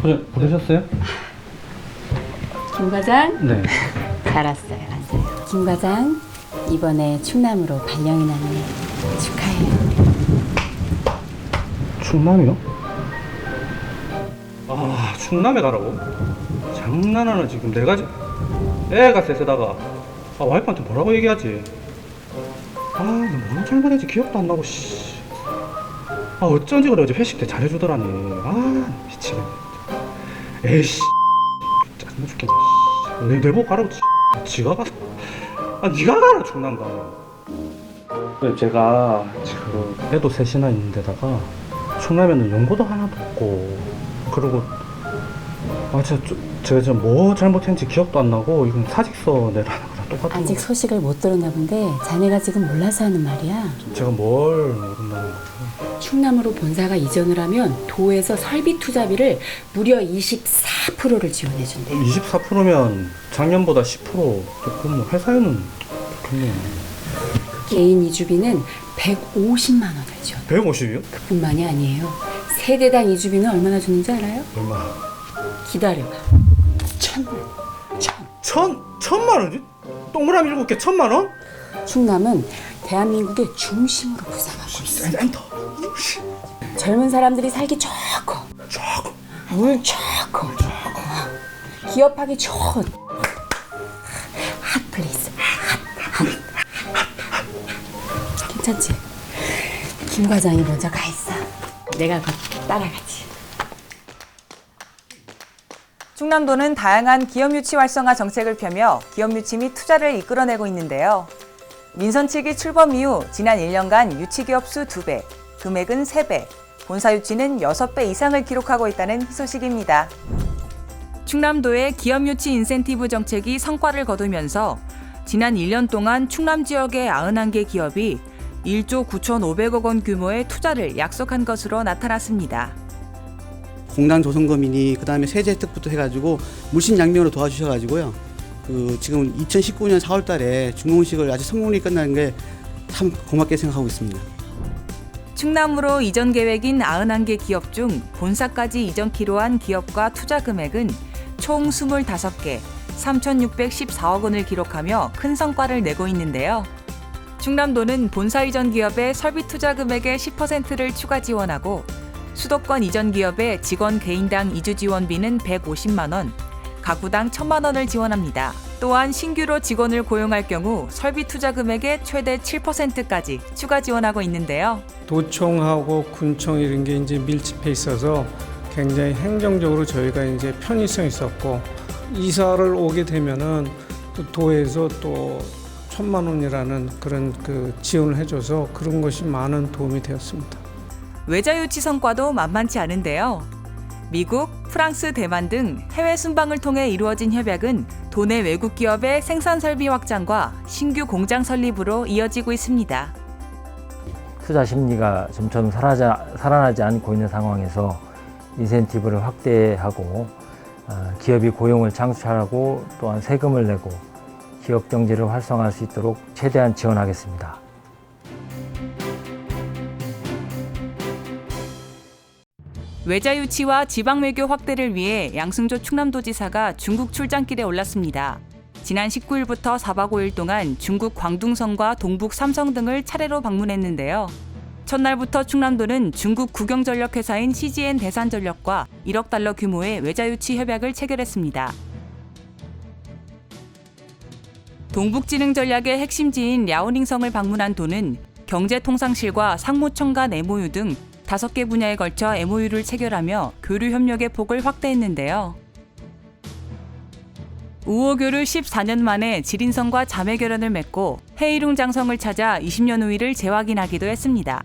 부르, 부르셨어요? 김 과장 네. 잘 왔어요. 왔어요. 김 과장 이번에 충남으로 발령이 났네. 축하해요. 충남이요? 아 충남에 가라고? 장난하나 지금 내가 지- 애가 쎄쎄다가 아 와이프한테 뭐라고 얘기하지? 아뭘 잘못했지 기억도 안 나고 씨. 아 어쩐지 그래 어제 회식 때 잘해주더라니 아 미치겠네. 에이씨 짜증나 죽겠네 씨. 내, 내보고 가라고 지, 지가 가서 아 니가 가라 충남 가면 제가 지금 애도 셋이나 있는데다가 충남에는 연고도 하나도 없고 그리고 아 진짜 좀- 제가 지금 뭐 잘못했는지 기억도 안 나고 이건 사직서 내라는 거랑 똑같은 아직 거 소식을 못 들었나 본데 자네가 지금 몰라서 하는 말이야. 제가 뭘 모른다는 거예요 충남으로 본사가 이전을 하면 도에서 설비 투자비를 무려 24%를 지원해 준대. 24%면 작년보다 10% 그럼 뭐 회사에는 좋겠네요 개인 이주비는 150만 원을 지원. 150이요? 그뿐만이 아니에요. 세대당 이주비는 얼마나 주는지 알아요? 얼마? 기다려봐. 천만. 천. 천? 천만 원이지? 동그라미 일곱 개 천만 원? 충남은 대한민국의 중심으로 부상하고 있어. 엔- 엔터 젊은 사람들이 살기 좋고 쫙물 좋고 어, 기업하기 좋은 핫플레이스 핫. 괜찮지? 김 과장이 먼저 가 있어 내가 곧 따라가지 충남도는 다양한 기업 유치 활성화 정책을 펴며 기업 유치 및 투자를 이끌어내고 있는데요. 민선 측이 출범 이후 지난 1년간 유치 기업 수 2배, 금액은 3배, 본사 유치는 6배 이상을 기록하고 있다는 희소식입니다. 충남도의 기업 유치 인센티브 정책이 성과를 거두면서 지난 1년 동안 충남 지역의 91개 기업이 1조 9,500억 원 규모의 투자를 약속한 것으로 나타났습니다. 공단 조성금이니 그다음에 세제 혜택부터 해가지고 물신양면으로 도와주셔가지고요. 그 지금 2019년 4월달에 중공식을 아주 성공리 끝나는 게참 고맙게 생각하고 있습니다. 충남으로 이전 계획인 91개 기업 중 본사까지 이전키로 한 기업과 투자 금액은 총 25개, 3,614억 원을 기록하며 큰 성과를 내고 있는데요. 충남도는 본사 이전 기업의 설비 투자 금액의 10%를 추가 지원하고 수도권 이전 기업의 직원 개인당 이주 지원비는 150만 원, 가구당 1천만 원을 지원합니다. 또한 신규로 직원을 고용할 경우 설비 투자 금액의 최대 7%까지 추가 지원하고 있는데요. 도청하고 군청 이런 게 이제 밀집해 있어서 굉장히 행정적으로 저희가 이제 편의성이 있었고 이사를 오게 되면은 또 도에서 또 천만 원이라는 그런 그 지원을 해줘서 그런 것이 많은 도움이 되었습니다. 외자 유치 성과도 만만치 않은데요. 미국, 프랑스, 대만 등 해외 순방을 통해 이루어진 협약은 도내 외국 기업의 생산 설비 확장과 신규 공장 설립으로 이어지고 있습니다. 투자 심리가 점점 살아자, 살아나지 않고 있는 상황에서 인센티브를 확대하고 어, 기업이 고용을 창출하고 또한 세금을 내고 기업 경제를 활성화할 수 있도록 최대한 지원하겠습니다. 외자 유치와 지방 외교 확대를 위해 양승조 충남도지사가 중국 출장길에 올랐습니다. 지난 19일부터 4박 5일 동안 중국 광둥성과 동북 삼성 등을 차례로 방문했는데요. 첫날부터 충남도는 중국 국영전력 회사인 CGN 대산전력과 1억 달러 규모의 외자 유치 협약을 체결했습니다. 동북진흥전략의 핵심지인 랴오닝성을 방문한 도는 경제통상실과 상무청 간 MOU 등 다섯 개 분야에 걸쳐 MOU를 체결하며 교류 협력의 폭을 확대했는데요. 우호교류 14년 만에 지린성과 자매 결연을 맺고 해이룽 장성을 찾아 20년 우위를 재확인하기도 했습니다.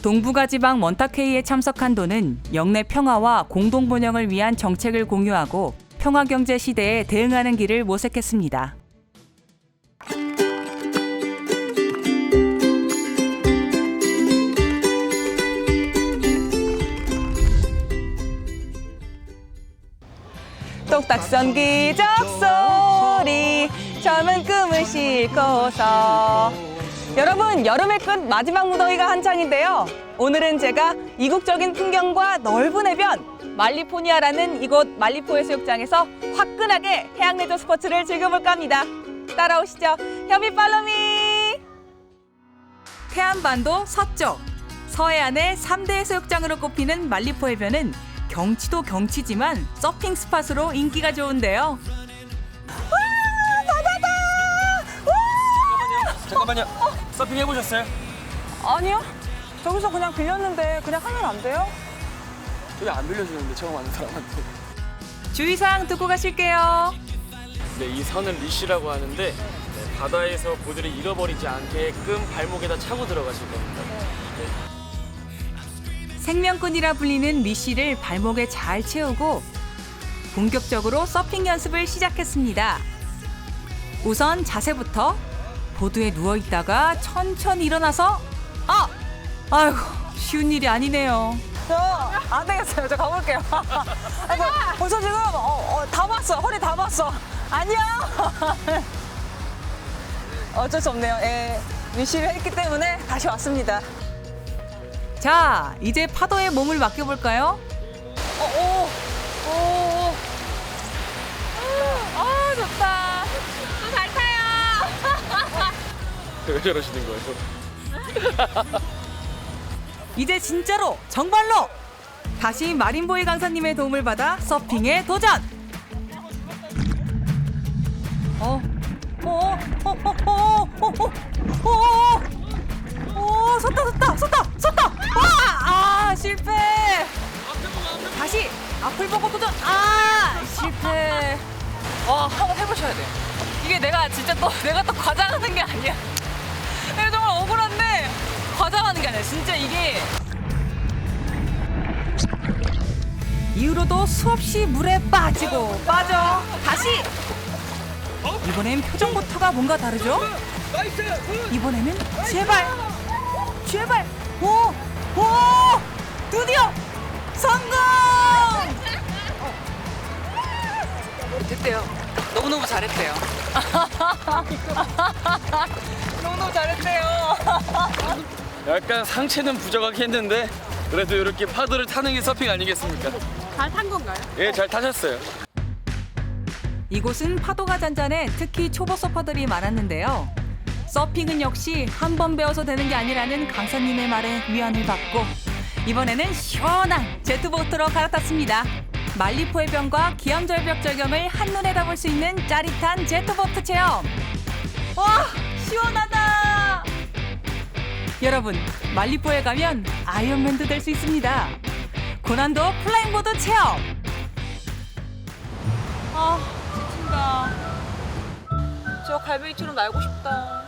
동북아 지방 원탁회의에 참석한 도는 영내 평화와 공동 번영을 위한 정책을 공유하고 평화 경제 시대에 대응하는 길을 모색했습니다. 속닥선 기 적 소리. 젊은 꿈을 싣고서. 여러분 여름의 끝 마지막 무더위가 한창인데요. 오늘은 제가 이국적인 풍경과 넓은 해변 말리포니아라는 이곳 말리포 해수욕장에서 화끈하게 해양 레저 스포츠를 즐겨볼까 합니다. 따라오시죠. 현미 팔로미! 태안반도 서쪽 서해안의 3대 해수욕장으로 꼽히는 말리포 해변은 경치도 경치지만 서핑 스팟으로 인기가 좋은데요. 잠깐만요. 서핑 해보셨어요? 아니요. 저기서 그냥 빌렸는데 그냥 하면 안 돼요? 저기 안 빌려주는데 처음 하는 사람한테. 주의사항 듣고 가실게요. 네, 이 선은 리쉬라고 하는데 네, 바다에서 보드를 잃어버리지 않게끔 발목에다 차고 들어가실 겁니다. 생명끈이라 불리는 리 씨를 발목에 잘 채우고 본격적으로 서핑 연습을 시작했습니다. 우선 자세부터 보드에 누워 있다가 천천히 일어나서 아! 아이고 쉬운 일이 아니네요. 저안 되겠어요. 저 가볼게요. 아이고, 벌써 지금 어, 어, 다 봤어. 허리 다 봤어. 아니야. 어쩔 수 없네요. 예, 위시를 했기 때문에 다시 왔습니다. 자, 이제 파도에 몸을 맡겨볼까요? 어, 오, 오, 아, 좋다. 잘 타요. 왜 저러시는 거예요? 이제 진짜로 정말로 다시 마린보이 강사님의 도움을 받아 서핑에 도전. 또 내가 또 과장하는 게 아니야. 정말 억울한데 과장하는 게 아니라 진짜 이게 이후로도 수없이 물에 빠지고 빠져 다시 이번엔 표정부터가 뭔가 다르죠? 이번에는 제발 제발 오! 오! 드디어 성공! 됐대요 너무너무 잘했대요 너무너무 잘했대요 약간 상체는 부족하게 했는데 그래도 이렇게 파도를 타는 게 서핑 아니겠습니까? 잘 탄 건가요? 예, 잘 타셨어요. 이곳은 파도가 잔잔해 특히 초보 서퍼들이 많았는데요. 서핑은 역시 한 번 배워서 되는 게 아니라는 강사님의 말에 위안을 받고 이번에는 시원한 제트보트로 갈아탔습니다. 말리포 해변과 기암절벽 절경을 한눈에 다볼수 있는 짜릿한 제트보트 체험. 와 시원하다. 여러분 말리포에 가면 아이언맨도 될 수 있습니다. 고난도 플라잉보드 체험. 아 지친다. 저 갈매기처럼 날고 싶다.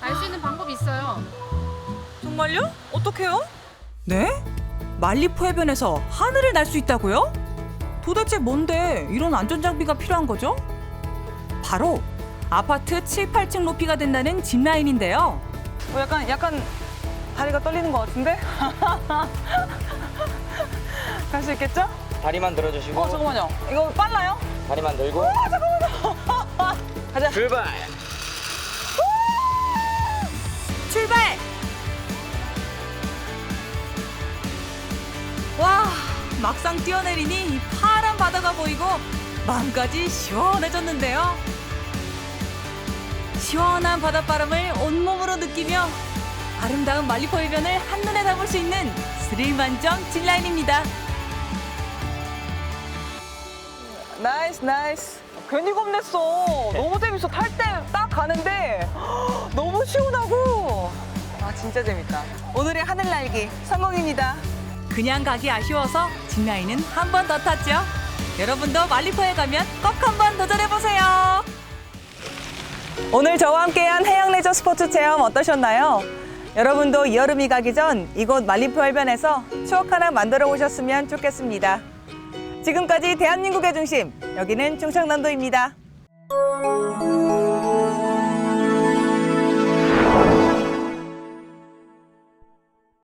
알 수 있는 방법이 있어요. 정말요? 어떻게요? 네? 말리포 해변에서 하늘을 날 수 있다고요? 도대체 뭔데 이런 안전장비가 필요한 거죠? 바로 아파트 7, 8층 높이가 된다는 짚라인인데요. 어, 약간 약간 다리가 떨리는 것 같은데? 갈 수 있겠죠? 다리만 들어주시고 어 잠깐만요. 이거 빨라요? 다리만 들고 가자. 출발. 출발! 막상 뛰어내리니 이 파란 바다가 보이고 마음까지 시원해졌는데요. 시원한 바닷바람을 온몸으로 느끼며 아름다운 말리포 해변을 한눈에 담을 수 있는 스릴 만점 짚라인입니다. 나이스 나이스. 괜히 겁냈어. 너무 재밌어. 탈 때 딱 가는데 너무 시원하고. 아 진짜 재밌다. 오늘의 하늘 날기 성공입니다 그냥 가기 아쉬워서 짚라인은 한번 더 탔죠 여러분도 말리포에 가면 꼭 한 번 도전해보세요 오늘 저와 함께한 해양 레저 스포츠 체험 어떠셨나요? 여러분도 여름이 가기 전 이곳 말리포 해변에서 추억 하나 만들어 오셨으면 좋겠습니다 지금까지 대한민국의 중심 여기는 충청남도입니다.